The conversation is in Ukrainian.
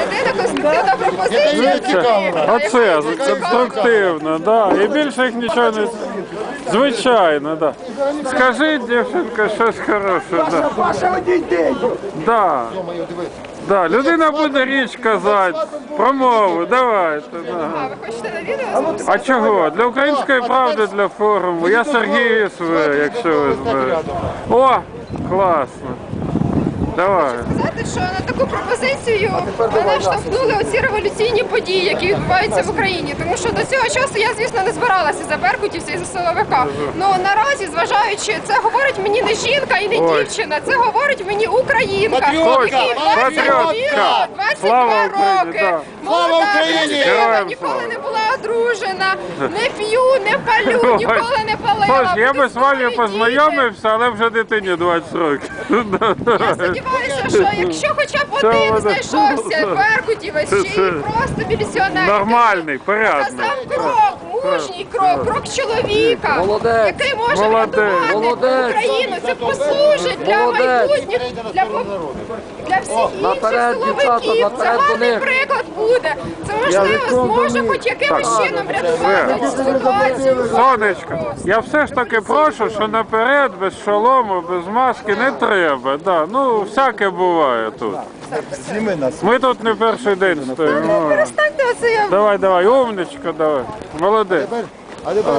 Єдина конструктивна пропозиція Це, конструктивно, да. І більше їх нічого не. Звичайно, да. Скажіть, дівчинка, щось хороше, да. Ваша. Да. Да, людина буде річ казати, промову, давайте. Да. А ви хочете на відео? А чого? Для української правди, для форуму. Я Сергій СВ, якщо ви знаєте. О, класно. Давай. сказати, що на таку пропозицію мене штовхнули оці революційні події, які відбуваються в Україні. Тому що до цього часу я, звісно, не збиралася за беркутівця і за силовика. Ну наразі, зважаючи, це говорить мені не жінка і не Ой. дівчина, це говорить мені українка. Патріотка, якій патріотка. 22, Слава Україні, роки. да. Слава Україні! Героям ніколи слава. не була одружена, не п'ю, не палю, ніколи не палила. Тож, я би з вами познайомився, але вже дитині 20 років. Я сподіваюся, що якщо хоча б один знайшовся Беркутівець, чи просто міліціонер, Нормальний, порядний. сам крок, мужній крок, крок чоловіка, Молодець. який може Молодець. врятувати Молодець. Україну. Це послужить для Молодець. майбутніх, для, для всіх інших Наперед, дівчата. Це до гарний них. приклад буде. Це можливо зможе хоч якимось чином врятувати цю ситуацію. Сонечко, я все ж таки прошу, що наперед без шолому, без маски не треба. Да. Ну, всяке буває тут. Зніми нас. Ми тут не перший день стоїмо. Перестаньте оце я Давай, давай, умничка, давай. Молодець. А тепер